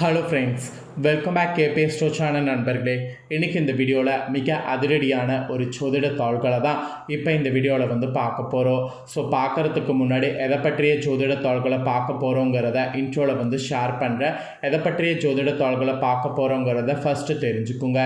Hello friends welcome back கேபே ஸ்டோ channel நண்பர்களே. இன்றைக்கி இந்த வீடியோவில் மிக அதிரடியான ஒரு சோதிட தாள்களை தான் இப்போ இந்த வீடியோவில் வந்து பார்க்க போகிறோம் ஸோ பார்க்குறதுக்கு முன்னாடி எதை பற்றிய சோதிட தாள்களை பார்க்க போகிறோங்கிறத இன்ட்ரோவில் வந்து ஷேர் பண்ணுறேன் எதை பற்றிய சோதிட தாள்களை பார்க்க போகிறோங்கிறத ஃபஸ்ட்டு தெரிஞ்சுக்குங்க.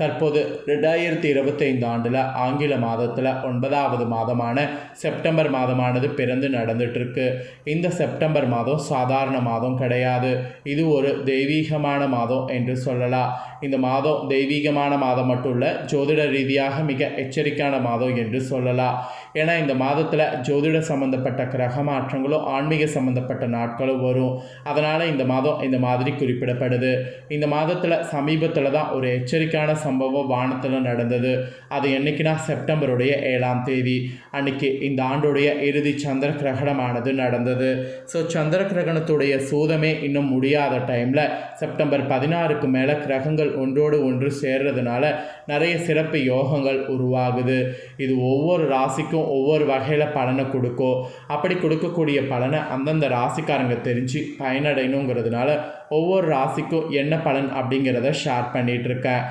தற்போது ரெண்டாயிரத்தி இருபத்தைந்து ஆண்டில் ஆங்கில மாதத்தில் ஒன்பதாவது மாதமான செப்டம்பர் மாதமானது பிறந்து நடந்துட்டுருக்கு இந்த செப்டம்பர் மாதம் சாதாரண மாதம் கிடையாது. இது ஒரு தெய்வீகமான மாதம் என்று சொல்லலாம். இந்த மாதம் தெய்வீகமான மாதம் மட்டும் இல்லை ஜோதிட ரீதியாக மிக எச்சரிக்கையான மாதம் என்று சொல்லலாம். ஏன்னா இந்த மாதத்தில் ஜோதிட சம்மந்தப்பட்ட கிரக மாற்றங்களும் ஆன்மீக சம்மந்தப்பட்ட நாட்களும் வரும். அதனால் இந்த மாதம் இந்த மாதிரி குறிப்பிடப்படுது. இந்த மாதத்தில் சமீபத்தில் தான் ஒரு எச்சரிக்கையான சம்பவம் வானத்தில் நடந்தது. அது என்னைக்குன்னா செப்டம்பருடைய ஏழாம் தேதி. அன்னைக்கு இந்த ஆண்டுடைய இறுதி சந்திர கிரகணமானது நடந்தது. ஸோ சந்திர கிரகணத்துடைய சூதமே இன்னும் முடியாத டைமில் செப்டம்பர் பதினாறுக்கு மேலே கிரகங்கள் ஒன்றோடு ஒன்று சேர்றதுனால நிறைய சிறப்பு யோகங்கள் உருவாகுது. இது ஒவ்வொரு ராசிக்கும் ஒவ்வொரு வகையில் பலனை கொடுக்கும். அப்படி கொடுக்கக்கூடிய பலனை அந்தந்த ராசிக்காரங்க தெரிஞ்சு பயனடையணுங்கிறதுனால ஒவ்வொரு ராசிக்கும் என்ன பலன் அப்படிங்கிறத ஷேர் பண்ணிகிட்டு இருக்கேன்.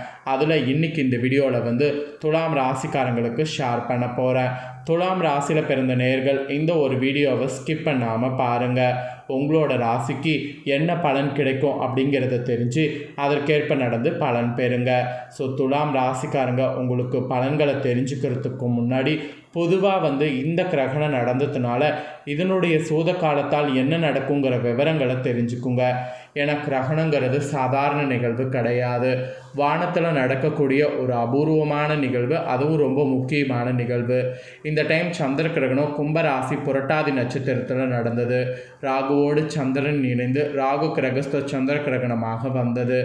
அதில் இன்னைக்கு இந்த வீடியோவில் வந்து துலாம் ராசிக்காரங்களுக்கு ஷேர் பண்ண போகிறேன் துலாம் ராசியில் பிறந்த நேர்கள் இந்த ஒரு வீடியோவை ஸ்கிப் பண்ணாமல் பாருங்கள் உங்களோட ராசிக்கு என்ன பலன் கிடைக்கும் அப்படிங்கிறத தெரிஞ்சு அதற்கேற்ப நடந்து பலன் பெறுங்க. ஸோ துலாம் ராசிக்காரங்க உங்களுக்கு பலன்களை தெரிஞ்சுக்கிறதுக்கு முன்னாடி பொதுவாக வந்து இந்த கிரகணம் நடந்ததுனால இதனுடைய சூத காலத்தால் என்ன நடக்குங்கிற விவரங்களை தெரிஞ்சுக்குங்க. ஏன்னா கிரகணங்கிறது சாதாரண நிகழ்வு கிடையாது. வானத்தில் நடக்கக்கூடிய ஒரு அபூர்வமான நிகழ்வு அதுவும் ரொம்ப முக்கியமான நிகழ்வு. இந்த இந்த டைம் சந்திர கிரகணம் கும்பராசி புரட்டாதி நட்சத்திரத்தில் நடந்தது. ராகுவோடு சந்திரன் இணைந்து ராகு கிரகஸ்த சந்திர கிரகணமாக வந்தது.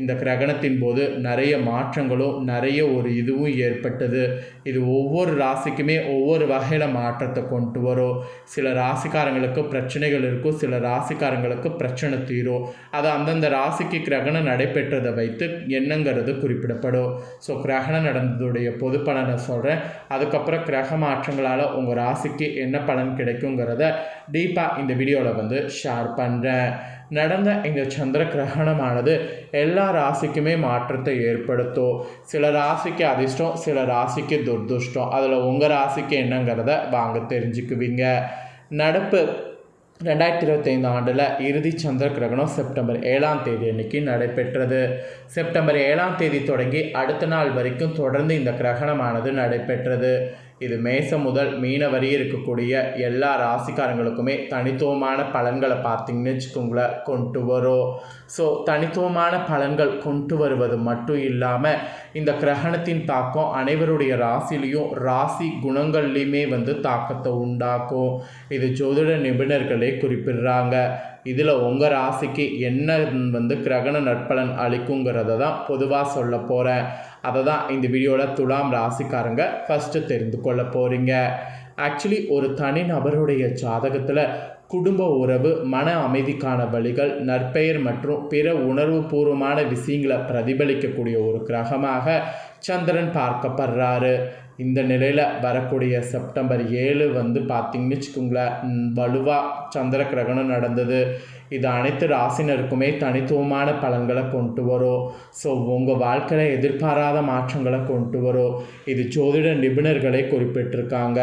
இந்த கிரகணத்தின் போது நிறைய மாற்றங்களும் நிறைய ஒரு இதுவும் ஏற்பட்டது. இது ஒவ்வொரு ராசிக்குமே ஒவ்வொரு வகையில் மாற்றத்தை கொண்டு வரும். சில ராசிக்காரங்களுக்கு பிரச்சனைகள் இருக்கும் சில ராசிக்காரங்களுக்கு பிரச்சனை தீரும். அது அந்தந்த ராசிக்கு கிரகணம் நடைபெற்றதை வைத்து என்னங்கிறது குறிப்பிடப்படும். ஸோ கிரகணம் நடந்ததுடைய பொது பலனை சொல்கிறேன் அதுக்கப்புறம் கிரக மாற்றங்களால் உங்கள் ராசிக்கு என்ன பலன் கிடைக்குங்கிறத டீப்பாக இந்த வீடியோவில் வந்து ஷேர் பண்ணுறேன் நடந்த இந்த சந்திர கிரகணமானது எல்லா ராசிக்குமே மாற்றத்தை ஏற்படுத்தும். சில ராசிக்கு அதிர்ஷ்டம் சில ராசிக்கு துர்துஷ்டம் அதில் உங்கள் ராசிக்கு என்னங்கிறத வாங்க தெரிஞ்சுக்குவீங்க. நடப்பு ரெண்டாயிரத்தி இருபத்தைந்து ஆண்டில் இறுதி சந்திர கிரகணம் செப்டம்பர் ஏழாம் தேதி அன்னைக்கு நடைபெற்றது. செப்டம்பர் ஏழாம் தேதி தொடங்கி அடுத்த நாள் வரைக்கும் தொடர்ந்து இந்த கிரகணமானது நடைபெற்றது. இது மேசம் முதல் மீன வரி இருக்கக்கூடிய எல்லா ராசிக்காரங்களுக்குமே தனித்துவமான பலன்களை பார்த்தீங்கன்னு வச்சுக்கோங்களேன். கொண்டு வரும் ஸோ தனித்துவமான பலன்கள் கொண்டு வருவது மட்டும் இல்லாமல் இந்த கிரகணத்தின் தாக்கம் அனைவருடைய ராசிலையும் ராசி குணங்கள்லையுமே வந்து தாக்கத்தை உண்டாக்கும். இது ஜோதிட நிபுணர்களே குறிப்பிடுறாங்க. இதில் உங்கள் ராசிக்கு என்ன வந்து கிரகண நற்பலன் அளிக்குங்கிறத தான் பொதுவாக சொல்ல போகிறேன் அதை தான் இந்த வீடியோவில் துலாம் ராசிக்காரங்க ஃபஸ்ட்டு தெரிந்து கொள்ள போகிறீங்க ஆக்சுவலி ஒரு தனி நபருடைய ஜாதகத்தில் குடும்ப உறவு மன அமைதிக்கான வழிகள் நற்பெயர் மற்றும் பிற உணர்வுபூர்வமான விஷயங்களை பிரதிபலிக்கக்கூடிய ஒரு கிரகமாக சந்திரன் பார்க்கப்படுறாரு. இந்த நிலையில் வரக்கூடிய செப்டம்பர் ஏழு வந்து பார்த்திங்கன்னு வச்சுக்கோங்களேன் வலுவாக சந்திர கிரகணம் நடந்தது. இது அனைத்து ராசினருக்குமே தனித்துவமான பலன்களை கொண்டு வரும் ஸோ உங்கள் வாழ்க்கையில் எதிர்பாராத மாற்றங்களை கொண்டு வரும் இது ஜோதிட நிபுணர்களே குறிப்பிட்டிருக்காங்க.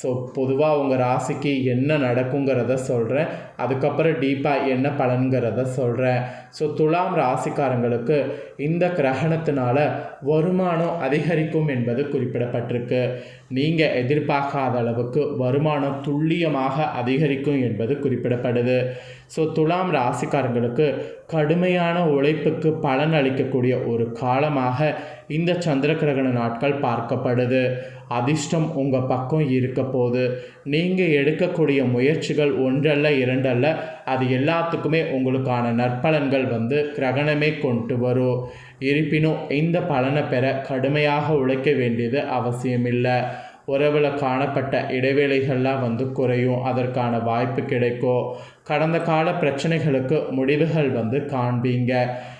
ஸோ பொதுவாக உங்கள் ராசிக்கு என்ன நடக்குங்கிறத சொல்கிறேன் அதுக்கப்புறம் டீப்பாக என்ன பலன்கிறத சொல்கிறேன் ஸோ துலாம் ராசிக்காரங்களுக்கு இந்த கிரகணத்தினால வருமானம் அதிகரிக்கும் என்பது குறிப்பிடப்பட்டிருக்கு. நீங்கள் எதிர்பார்க்காத அளவுக்கு வருமானம் துல்லியமாக அதிகரிக்கும் என்பது குறிப்பிடப்படுது. ஸோ துலாம் ராசிக்காரங்களுக்கு கடுமையான உழைப்புக்கு பலன் அளிக்கக்கூடிய ஒரு காலமாக இந்த சந்திர கிரகண நாட்கள் பார்க்கப்படுது. அதிர்ஷ்டம் உங்கள் பக்கம் இருக்க போது நீங்கள் எடுக்கக்கூடிய முயற்சிகள் ஒன்றல்ல இரண்டல்ல அது எல்லாத்துக்குமே உங்களுக்கான நற்பலன்கள் வந்து கிரகணமே கொண்டு வரும். இருப்பினும் இந்த பலனை பெற கடுமையாக உழைக்க வேண்டியது அவசியமில்லை. உறவில் காணப்பட்ட இடைவேளைகள்லாம் வந்து குறையும். அதற்கான வாய்ப்பு கிடைக்கும் கடந்த கால பிரச்சனைகளுக்கு முடிவுகள் வந்து காண்பீங்க.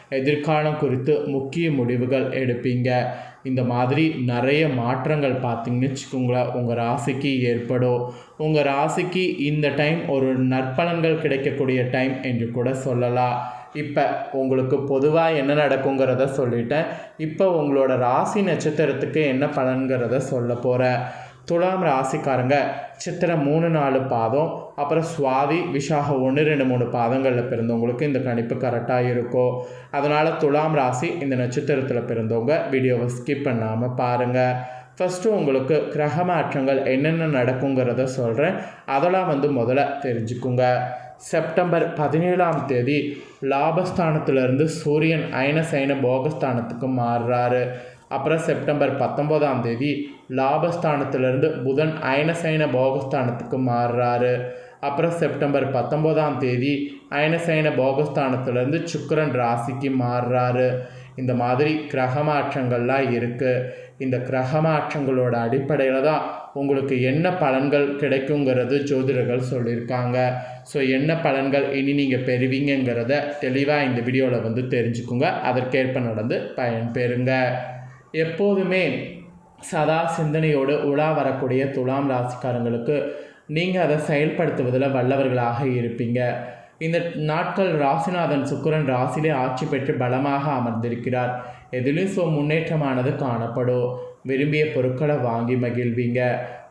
எதிர்காலம் குறித்து முக்கிய முடிவுகள் எடுப்பீங்க. இந்த மாதிரி நிறைய மாற்றங்கள் பார்த்தீங்கன்னு வச்சுக்கோங்களேன் உங்கள் ராசிக்கு ஏற்படும். உங்கள் ராசிக்கு இந்த டைம் ஒரு நற்பலன்கள் கிடைக்கக்கூடிய டைம் என்று கூட சொல்லலாம். இப்போ உங்களுக்கு பொதுவாக என்ன நடக்குங்கிறத சொல்லிட்டேன். இப்போ உங்களோட ராசி நட்சத்திரத்துக்கு என்ன பலன்கிறத சொல்ல போகிறேன் துலாம் ராசிக்காரங்க சித்திரை மூணு நாலு பாதம் அப்புறம் சுவாதி விஷாக ஒன்று ரெண்டு மூணு பாதங்களில் பிறந்தவங்களுக்கு இந்த கணிப்பு கரெக்டாக இருக்கும் அதனால் துலாம் ராசி இந்த நட்சத்திரத்தில் பிறந்தவங்க வீடியோவை ஸ்கிப் பண்ணாமல் பாருங்கள் ஃபஸ்ட்டு உங்களுக்கு கிரக மாற்றங்கள் என்னென்ன நடக்குங்கிறத சொல்கிறேன் அதெல்லாம் வந்து முதல்ல தெரிஞ்சுக்குங்க. செப்டம்பர் பதினேழாம் தேதி லாபஸ்தானத்திலிருந்து சூரியன் அயன சைன போகஸ்தானத்துக்கு மாறுறாரு. அப்புறம் செப்டம்பர் பத்தொம்போதாம் தேதி லாபஸ்தானத்திலிருந்து புதன் அயனசைன போகஸ்தானத்துக்கு மாறுறாரு. அப்புறம் செப்டம்பர் பத்தொம்போதாம் தேதி அயனசைன போகஸ்தானத்துலேருந்து சுக்கரன் ராசிக்கு மாறுறாரு. இந்த மாதிரி கிரகமாற்றங்கள்லாம் இருக்குது இந்த கிரகமாற்றங்களோட அடிப்படையில் தான் உங்களுக்கு என்ன பலன்கள் கிடைக்குங்கிறது ஜோதிடர்கள் சொல்லியிருக்காங்க. ஸோ என்ன பலன்கள் இனி நீங்கள் பெறுவீங்கங்கிறத தெளிவாக இந்த வீடியோவில் வந்து தெரிஞ்சுக்குங்க. அதற்கேற்ப நடந்து பயன் பெறுங்க எப்போதுமே சதா சிந்தனையோடு உலா வரக்கூடிய துலாம் ராசிக்காரங்களுக்கு நீங்கள் அதை செயல்படுத்துவதில் வல்லவர்களாக இருப்பீங்க. இந்த நாட்கள் ராசிநாதன் சுக்கிரன் ராசியிலே ஆட்சி பெற்று பலமாக அமர்ந்திருக்கிறார். எதிலும் ஸோ முன்னேற்றமானது காணப்படும். விரும்பிய பொருட்களை வாங்கி மகிழ்வீங்க.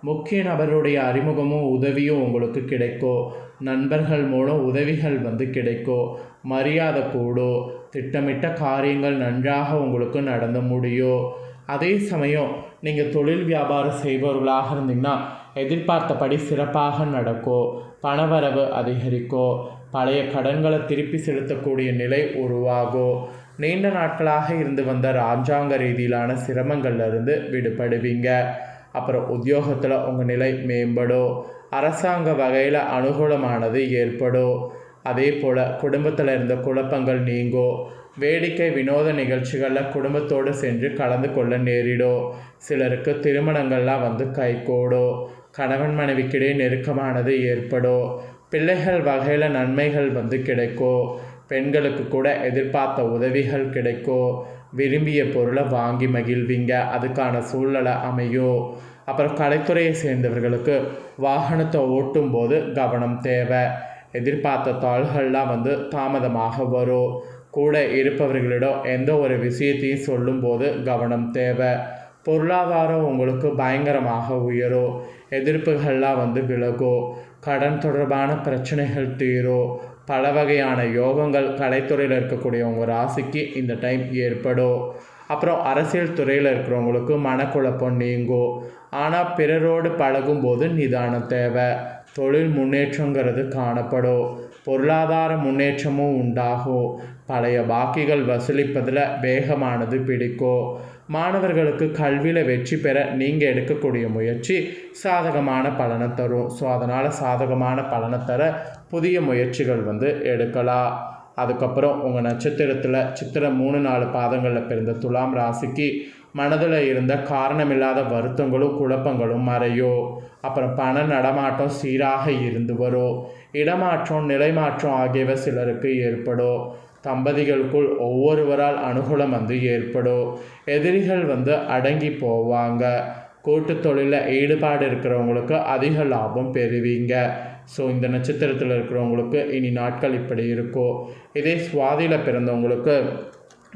முக்கிய நபருடைய அறிமுகமும் உதவியும் உங்களுக்கு கிடைக்கும். நண்பர்கள் மூலம் உதவிகள் வந்து கிடைக்கும். மரியாதை கூடும். திட்டமிட்ட காரியங்கள் நன்றாக உங்களுக்கு நடந்து முடியும். அதே சமயம் நீங்கள் தொழில் வியாபாரம் செய்பவர்களாக இருந்தீங்கன்னா எதிர்பார்த்தபடி சிறப்பாக நடக்கும். பணவரவு அதிகரிக்கும். பழைய கடன்களை திருப்பி செலுத்தக்கூடிய நிலை உருவாகும் நீண்ட நாட்களாக இருந்து வந்த ராஜாங்க ரீதியிலான சிரமங்கள்லேருந்து விடுபடுவீங்க. அப்புறம் உத்தியோகத்தில் உங்கள் நிலை மேம்படும் அரசாங்க வகையில் அனுகூலமானது ஏற்படும் அதே போல் குடும்பத்தில் இருந்த குழப்பங்கள் நீங்கும் வேடிக்கை வினோத நிகழ்ச்சிகளில் குடும்பத்தோடு சென்று கலந்து கொள்ள நேரிடும் சிலருக்கு திருமணங்கள்லாம் வந்து கைகூடும் கணவன் மனைவிக்கிடையே நெருக்கமானது ஏற்படும் பிள்ளைகள் வகையில் நன்மைகள் வந்து கிடைக்கும் பெண்களுக்கு கூட எதிர்பார்த்த உதவிகள் கிடைக்கும் விரும்பிய பொருளை வாங்கி மகிழ்வீங்க அதுக்கான சூழ்நிலை அமையும் அப்புறம் கலைத்துறையை சேர்ந்தவர்களுக்கு வாகனத்தை ஓட்டும் போது கவனம் தேவை. எதிர்பார்த்த தாள்கள்லாம் வந்து தாமதமாக வரும். கூட இருப்பவர்களிடம் எந்த ஒரு விஷயத்தையும் சொல்லும்போது கவனம் தேவை. பொருளாதாரம் உங்களுக்கு பயங்கரமாக உயரும். எதிர்ப்புகள்லாம் வந்து விலகும். கடன் தொடர்பான பிரச்சனைகள் தீரும் பல வகையான யோகங்கள் கலைத்துறையில் இருக்கக்கூடிய உங்கள் ராசிக்கு இந்த டைம் ஏற்படும் அப்புறம் அரசியல் துறையில் இருக்கிறவங்களுக்கு மனக்குழப்பம் நீங்கும் ஆனால் பிறரோடு பழகும்போது நிதானம் தேவை தொழில் முன்னேற்றங்கிறது காணப்படும் பொருளாதார முன்னேற்றமும் உண்டாகும் பழைய பாக்கிகள் வசூலிப்பதில் வேகமானது பிடிக்கும் மாணவர்களுக்கு கல்வியில் வெற்றி பெற நீங்கள் எடுக்கக்கூடிய முயற்சி சாதகமான பலனை தரும். ஸோ அதனால் சாதகமான பலனை தர புதிய முயற்சிகள் வந்து எடுக்கலாம். அதுக்கப்புறம் உங்கள் நட்சத்திரத்தில் சித்திரை மூணு நாலு பாதங்களில் பிறந்த துலாம் ராசிக்கு மனதில் இருந்த காரணமில்லாத வருத்தங்களும் குழப்பங்களும் மறையும் அப்புறம் பண நடமாட்டம் சீராக இருந்து வரும் இடமாற்றம் நிலைமாற்றம் ஆகியவை சிலருக்கு ஏற்படும் தம்பதிகளுக்குள் ஒவ்வொருவரால் அனுகூலம் வந்து ஏற்படும் எதிரிகள் வந்து அடங்கி போவாங்க. கூட்டு தொழிலில் ஈடுபாடு இருக்கிறவங்களுக்கு அதிக லாபம் பெறுவீங்க. ஸோ இந்த நட்சத்திரத்தில் இருக்கிறவங்களுக்கு இனி நாட்கள் இப்படி இருக்கும் இதே சுவாதியில் பிறந்தவங்களுக்கு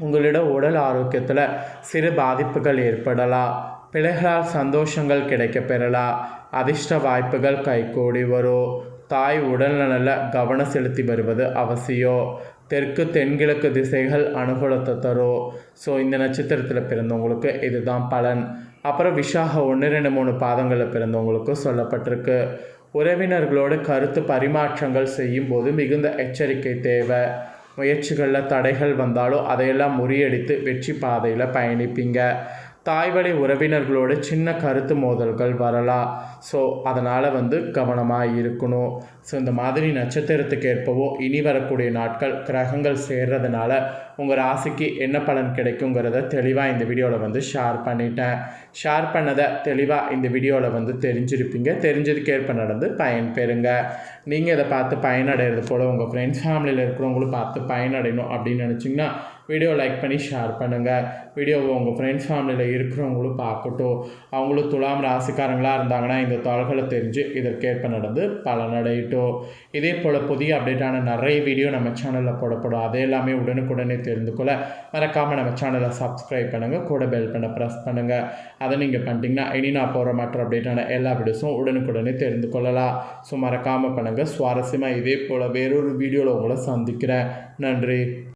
உங்களிட உடல் ஆரோக்கியத்தில் சிறு பாதிப்புகள் ஏற்படலாம் பிள்ளைகளால் சந்தோஷங்கள் கிடைக்க பெறலாம் அதிர்ஷ்ட வாய்ப்புகள் கைகூடி வரும் தாய் உடல்நலில் கவனம் செலுத்தி வருவது அவசியம் தெற்கு தென்கிழக்கு திசைகள் அனுகூலத்தை தரும் ஸோ இந்த நட்சத்திரத்தில் பிறந்தவங்களுக்கு இதுதான் பலன். அப்புறம் விஷாக ஒன்று ரெண்டு மூணு பாதங்களில் பிறந்தவங்களுக்கும் சொல்லப்பட்டிருக்கு. உறவினர்களோடு கருத்து பரிமாற்றங்கள் செய்யும்போது மிகுந்த எச்சரிக்கை தேவை. முயற்சிகளில் தடைகள் வந்தாலும் அதையெல்லாம் முறியடித்து வெற்றி பாதையில் பயணிப்பீங்க. தாய்வழி உறவினர்களோட சின்ன கருத்து மோதல்கள் வரலாம். ஸோ அதனால் வந்து கவனமாக இருக்கணும். ஸோ இந்த மாதிரி நட்சத்திரத்துக்கு ஏற்பவோ இனி வரக்கூடிய நாட்கள் கிரகங்கள் சேர்றதுனால உங்கள் ராசிக்கு என்ன பலன் கிடைக்குங்கிறத தெளிவாக இந்த வீடியோவில் வந்து ஷேர் பண்ணிட்டேன். ஷேர் பண்ணதை தெளிவாக இந்த வீடியோவில் வந்து தெரிஞ்சிருப்பீங்க. தெரிஞ்சதுக்கேற்ப நடந்து பயன்பெறுங்க. நீங்கள் இதை பார்த்து பயனடைகிறது போல் உங்கள் ஃப்ரெண்ட்ஸ் ஃபேமிலியில் இருக்கிறவங்களும் பார்த்து பயனடையணும் அப்படின்னு நினச்சிங்கன்னா வீடியோ லைக் பண்ணி ஷேர் பண்ணுங்கள் வீடியோவை உங்கள் ஃப்ரெண்ட்ஸ் ஃபேமிலியில் இருக்கிறவங்களும் பார்க்கட்டும். அவங்களும் துலாம் ராசிக்காரங்களாக இருந்தாங்கன்னா இந்த தாள்களை தெரிஞ்சு இதற்கேற்ப நடந்து பலனடையட்டும். இதே போல் புதிய அப்டேட்டான நிறைய வீடியோ நம்ம சேனலில் போடப்படும். அதே எல்லாமே உடனுக்குடனே தெரிந்து கொள்ள மறக்காமல் நம்ம சேனலை சப்ஸ்கிரைப் பண்ணுங்கள் கூட பெல் பண்ண ப்ரெஸ் பண்ணுங்கள் அதை நீங்கள் பண்ணிட்டீங்கன்னா இனி நான் போகிற மற்ற அப்டேட்டான எல்லா வீடியோஸும் உடனுக்குடனே தெரிந்து கொள்ளலாம் ஸோ மறக்காமல் பண்ணுங்கள் சுவாரஸ்யமாக இதே போல் வேறொரு வீடியோவில் உங்களை சந்திக்கிறேன். நன்றி.